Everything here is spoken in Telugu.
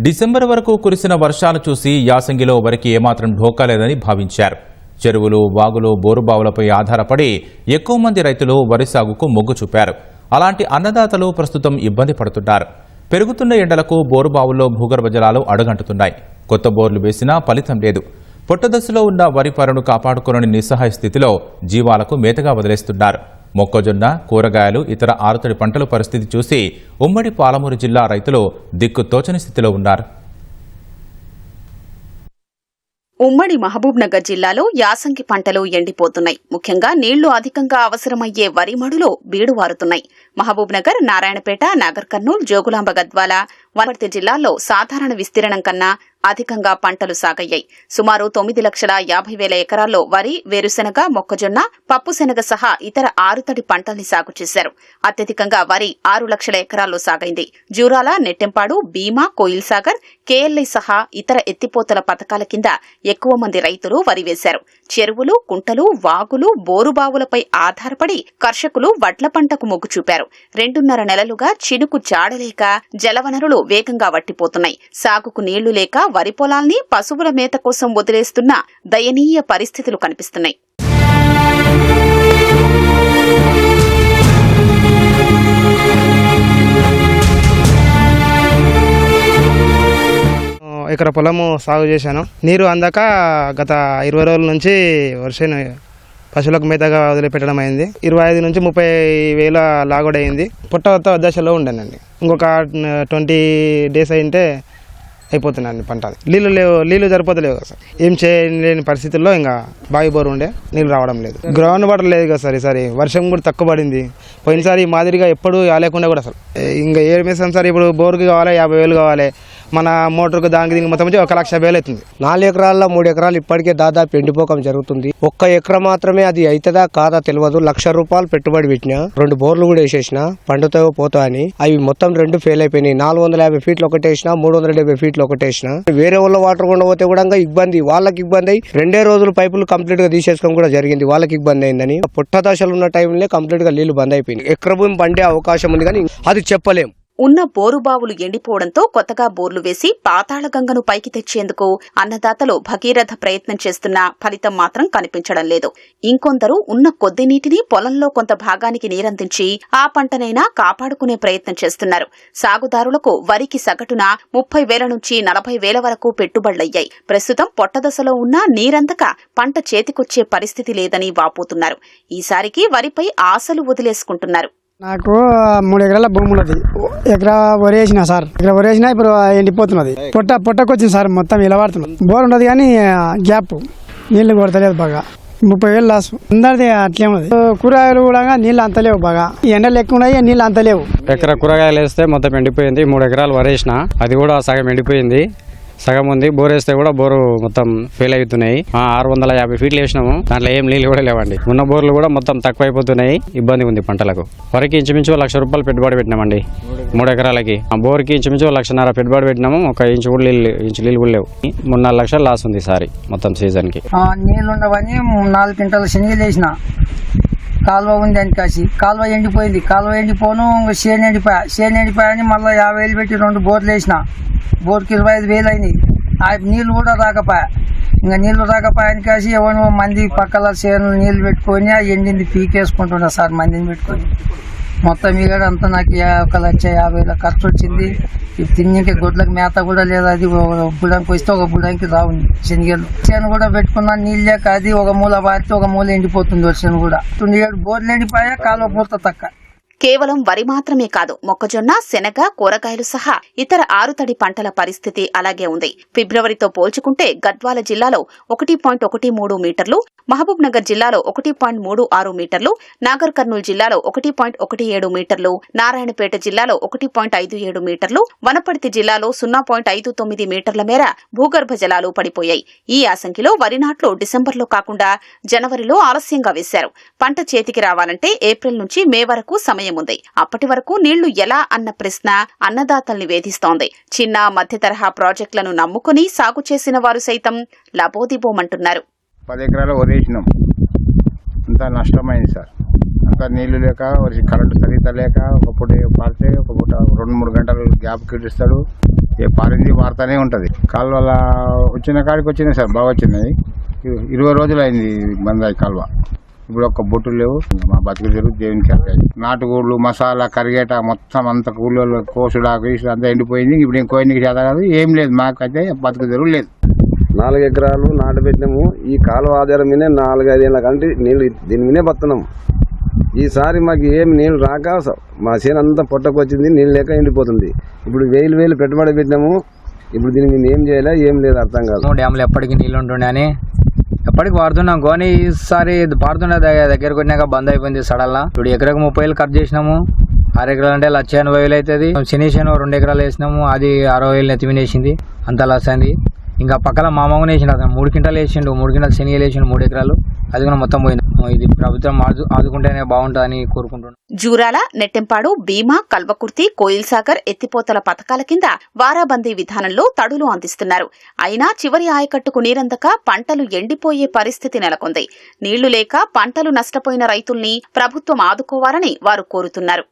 డిసెంబర్ వరకు కురిసిన వర్షాలు చూసి యాసంగిలో వరికి ఏమాత్రం ఢోకా లేదని భావించారు. చెరువులు వాగులు బోరుబావులపై ఆధారపడి ఎక్కువ మంది రైతులు వరి సాగుకు మొగ్గు చూపారు. అలాంటి అన్నదాతలు ప్రస్తుతం ఇబ్బంది పడుతున్నారు. పెరుగుతున్న ఎండలకు బోరుబావుల్లో భూగర్భ జలాలు అడుగంటుతున్నాయి. కొత్త బోర్లు వేసినా ఫలితం లేదు. పొట్టదశలో ఉన్న వరి పరను కాపాడుకోని నిస్సహాయ స్థితిలో జీవాలకు మేతగా వదిలేస్తున్నారు. మొక్కజొన్న కూరగాయలు ఇతర ఆరుతడి పంటల పరిస్థితి చూసి ఉమ్మడి పాలమూరు జిల్లా రైతులు దిక్కు తోచని స్థితిలో ఉన్నారు. ఉమ్మడి మహబూబ్నగర్ జిల్లాలో యాసంగి పంటలు ఎండిపోతున్నాయి. ముఖ్యంగా నీళ్ళు అధికంగా అవసరమయ్యే వరి మడులో బీడువారుతున్నాయి. మహబూబ్నగర్ నారాయణపేట నాగర్ కర్నూలు జోగులాంబ గద్వాల వనపర్తి జిల్లాల్లో సాధారణ విస్తీర్ణం కన్నా అధికంగా పంటలు సాగయ్యాయి. సుమారు తొమ్మిది లక్షల యాభై వేల ఎకరాల్లో వరి వేరుశెనగ మొక్కజొన్న పప్పుశెనగ సహా ఇతర ఆరుతడి పంటల్ని సాగు చేశారు. అత్యధికంగా వరి ఆరు లక్షల ఎకరాల్లో సాగైంది. జూరాల నెట్టెంపాడు భీమా కోయిల్ సాగర్ కేఎల్ఐ సహా ఇతర ఎత్తిపోతల పథకాల కింద ఎక్కువ మంది రైతులు వరి వేశారు. చెరువులు కుంటలు వాగులు బోరుబావులపై ఆధారపడి కర్షకులు వడ్ల పంటకు మొగ్గు చూపారు. రెండున్నర నెలలుగా చినుకు జాడలేక జలవనరులు వేగంగా వట్టిపోతున్నాయి. సాగుకు నీళ్ళు లేక వరి పొలాల్ని పశువుల మేత కోసం వదిలేస్తున్న దయనీయ పరిస్థితులు కనిపిస్తున్నాయి. ఎకర పొలము సాగు చేశాను. నీరు అందక గత ఇరవై రోజుల నుంచి వర్షం పశువులకు మేతగా వదిలిపెట్టడం అయింది. ఇరవై ఐదు నుంచి ముప్పై వేల లాగోడ్ అయింది. పుట్ట దశలో ఉండేనండి. ఇంకొక ట్వంటీ డేస్ అయింటే అయిపోతున్నాను పంట నీళ్ళు లేవు నీళ్ళు సరిపోతలేవు కదా సార్. ఏం చేయలేని పరిస్థితుల్లో ఇంకా బావి బోరు ఉండే నీళ్ళు రావడం లేదు. గ్రౌండ్ వాటర్ లేదు కదా సార్ ఈసారి. వర్షం కూడా తక్కువ పడింది. పోయినసారి మాదిరిగా ఎప్పుడు లేకుండా కూడా అసలు. ఇంకా ఏం వేసాం సార్ ఇప్పుడు బోరుకి కావాలి? యాభై వేలు కావాలి. మన మోటార్కు దానికి దీనికి మొత్తం వచ్చి ఒక లక్ష వేలు అవుతుంది. నాలుగు ఎకరాల్లో మూడు ఎకరాలు ఇప్పటికే దాదాపు ఎండిపోకం జరుగుతుంది. ఒక్క ఎకరం మాత్రమే అది అవుతుందా కాదా తెలియదు. లక్ష రూపాయలు పెట్టుబడి పెట్టినా రెండు బోర్లు కూడా వేసేసిన పండుతాయో పోతా అని అవి మొత్తం రెండు ఫెయిల్ అయిపోయినాయి. నాలుగు వందల యాభై ఫీట్లు ఒకటేసిన మూడు వందల డెబ్బై ఫీట్లు ఒకటేసిన వేరే వాళ్ళ వాటర్ కొండ పోతే కూడా ఇబ్బంది. వాళ్ళకి ఇబ్బంది అయ్యి రెండే రోజులు పైపులు కంప్లీట్గా తీసేసుకోవడం కూడా జరిగింది. వాళ్ళకి ఇబ్బంది అయిందని. పుట్ట దశలు ఉన్న టైంలో కంప్లీట్గా నీళ్ళు బంద్ అయిపోయింది ఎకర భూమి పండే అవకాశం ఉంది కానీ అది చెప్పలేం. ఉన్న బోరుబావులు ఎండిపోవడంతో కొత్తగా బోర్లు వేసి పాతాళగంగను పైకి తెచ్చేందుకు అన్నదాతలు భగీరథ ప్రయత్నం చేస్తున్నా ఫలితం మాత్రం కనిపించడం లేదు. ఇంకొందరు ఉన్న కొద్ది నీటిని పొలంలో కొంత భాగానికి నీరందించి ఆ పంటనైనా కాపాడుకునే ప్రయత్నం చేస్తున్నారు. సాగుదారులకు వరికి సగటున ముప్పై వేల నుంచి నలభై వేల వరకు పెట్టుబడులయ్యాయి. ప్రస్తుతం పొట్టదశలో ఉన్న నీరందక పంట చేతికొచ్చే పరిస్థితి లేదని వాపోతున్నారు. ఈసారికి వరిపై ఆశలు వదిలేసుకుంటున్నారు. నాకు మూడు ఎకరాల భూమి ఉన్నది. ఎకరా వరి వేసిన సార్. ఇక్కడ వరి వేసినా ఇప్పుడు ఎండిపోతున్నది. పొట్ట పొట్టకొచ్చింది సార్ మొత్తం ఇలా పడుతున్నాం బోర్ ఉండదు కానీ గ్యాప్ నీళ్ళు కొడతలేదు బాగా. ముప్పై వేలు లాస్. అందరిది అట్లే ఉన్నది. కూరగాయలు కూడా నీళ్ళు అంత లేవు బాగా. ఎండలు ఎక్కువ ఉన్నాయి నీళ్ళు అంత లేవు. ఎకరా కూరగాయలు వేస్తే మొత్తం ఎండిపోయింది. మూడు ఎకరాలు వరేసిన అది కూడా సగం ఎండిపోయింది. సగం ఉంది. బోర్ వేస్తే కూడా బోరు మొత్తం ఫెయిల్ అవుతున్నాయి ఆరు వందల యాభై ఫీట్లు వేసినాము దాంట్లో ఏం నీళ్ళు కూడా లేవండి. ఉన్న బోర్లు కూడా మొత్తం తక్కువ అయిపోతున్నాయి ఇబ్బంది ఉంది పంటలకు. వరకు ఇంచుమించు ఒక లక్ష రూపాయలు పెట్టుబడి పెట్టినామండి. మూడు ఎకరాలకి. ఆ బోర్కి ఇంచుమించు ఒక లక్షన్నర పెట్టుబడి పెట్టినాము. ఒక ఇంచు కూడా నీళ్ళు ఇంచు నీళ్ళు కూడా లేవు. మూడు నాలుగు లక్షలు లాస్ ఉంది సారి మొత్తం సీజన్కి కి. నీళ్ళు ఉండవని నాలుగు క్వింటల్ శనగలు వేసిన. కాలువ ఉంది అని కాసి. కాలువ ఎండిపోయింది. కాలువ ఎండిపోను సేను ఎండిపోయా. సేను ఎండిపోయా అని మళ్ళీ యాభై వేలు పెట్టి రెండు బోర్లు వేసిన. బోర్కి ఇరవై ఐదు వేలు అయినాయి ఆ నీళ్ళు కూడా రాకపోయా. ఇంకా నీళ్ళు రాకపోయాని కాసి ఎవరు మంది పక్కల చేను నీళ్ళు పెట్టుకొని ఆ ఎండింది పీకేసుకుంటున్నా సార్ మందిని పెట్టుకొని. మొత్తం ఇక్కడ అంతా నాకు యా- ఒక లక్ష యాభై వేల ఖర్చు వచ్చింది ఇప్పుడు తిన్నికే గొడ్లకు మేత కూడా లేదు అది ఒక బుడానికి వస్తే ఒక బుడానికి రావు శనిగలు చేను కూడా పెట్టుకున్నా నీళ్ళు లేక అది ఒక మూల పారితే ఒక మూల ఎండిపోతుంది వర్షం కూడా. ఇప్పుడు ఏడు బోర్లు ఎండిపోయా కాలువ పూర్త తక్క కేవలం వరి మాత్రమే కాదు మొక్కజొన్న శనగ కూరగాయలు సహా ఇతర ఆరుతడి పంటల పరిస్థితి అలాగే ఉంది. ఫిబ్రవరితో పోల్చుకుంటే గద్వాల జిల్లాలో ఒకటి పాయింట్ ఒకటి మూడు మీటర్లు మహబూబ్ నగర్ జిల్లాలో ఒకటి పాయింట్ మూడు ఆరు మీటర్లు నాగర్ కర్నూలు జిల్లాలో ఒకటి పాయింట్ ఒకటి ఏడు మీటర్లు నారాయణపేట జిల్లాలో ఒకటి పాయింట్ ఐదు ఏడు మీటర్లు వనపర్తి జిల్లాలో సున్నా పాయింట్ ఐదు తొమ్మిది మీటర్ల మేర భూగర్భ జలాలు పడిపోయాయి. ఈ ఆసంకిలో వరి నాట్లు డిసెంబర్లో కాకుండా జనవరిలో ఆలస్యంగా వేశారు. పంట చేతికి రావాలంటే ఏప్రిల్ నుంచి మే వరకు సమయం ఉంది అప్పటి వరకు నీళ్ళు ఎలా అన్న ప్రశ్న అన్నదాతల్ని వేధిస్తోంది. చిన్న మధ్య తరహా ప్రాజెక్టులను నమ్ముకుని సాగు చేసిన వారు సైతం లబోదిబోమంటున్నారు. పది ఎకరాలు వదిలేసినాం. అంతా నష్టమైంది సార్. అంతా నీళ్ళు లేక వర్ష కరెంటు సరిగ్గా లేక ఒక పూట ఒకపూట ఒక పూట రెండు మూడు గంటలు గ్యాప్ కిడిస్తాడు ఏ పారింది పారుతూనే ఉంటుంది. కాలువల వచ్చిన కాడికి వచ్చినాయి సార్ బాగా వచ్చినాయి ఇరవై రోజులు అయింది బంద్ కాలువ. ఇప్పుడు ఒక్క బొట్టు లేవు. మా బతుకు తెరువు దేవునికి వెళ్తాయి నాటుకోళ్ళు మసాలా కరిగేట మొత్తం అంత కూలీలు కోసుడా గీసుడు అంతా ఎండిపోయింది. ఇప్పుడు ఏం కోయినికి చేత కాదు ఏం లేదు. మాకైతే బతుకు తెరువు లేదు. నాలుగు ఎకరాలు నాటు పెట్టినాము. ఈ కాలువ ఆధారం మీదే నాలుగు ఐదేళ్ళ కంటే నీళ్ళు దీని మీదే బతున్నాం ఈసారి మాకు ఏం నీళ్ళు రాక మా చేను అంతా పొట్టకొచ్చింది నీళ్ళు లేక ఎండిపోతుంది. ఇప్పుడు వేలు వేలు పెట్టుబడి పెట్టినాము. ఇప్పుడు దీన్ని మేము ఏం చేయాలి ఏం లేదు అర్థం కాదు. డ్యామ్లో ఎప్పటికీ నీళ్ళు ఉంటుండే అని ఎప్పటికి వాడుతున్నాం. కానీ ఈసారి పడుతుండే దగ్గర దగ్గరకు వచ్చినాక బంద్ అయిపోయింది సడల్లా ఇప్పుడు ఎకరకు ముప్పై వేలు ఖర్చు చేసినాము. ఆరు ఎకరాలు అంటే లక్ష ఎనభై వేలు అవుతుంది శనిషన్ రెండు ఎకరాలు వేసినాము. అది అరవై వేలు నెత్తిమినేసింది అంత లాస్ అయింది. ఇంకా పక్కన మామూలు వేసిండు అతను. మూడు క్వింటాలు వేసిండు. మూడు క్వింటాలు శనిగలు వేసిండు మూడు ఎకరాలు. అది కూడా మొత్తం పోయింది. ఇది ప్రభుత్వం ఆదుకుంటేనే బాగుంటుందని కోరుకుంటున్నాను. జూరాల నెట్టెంపాడు భీమా కల్వకుర్తి కోయిల్ సాగర్ ఎత్తిపోతల పథకాల కింద వారాబందీ విధానంలో తడులు అందిస్తున్నారు. అయినా చివరి ఆయకట్టుకు నీరందక పంటలు ఎండిపోయే పరిస్థితి నెలకొంది. నీళ్ళు లేక పంటలు నష్టపోయిన రైతుల్ని ప్రభుత్వం ఆదుకోవాలని వారు కోరుతున్నారు.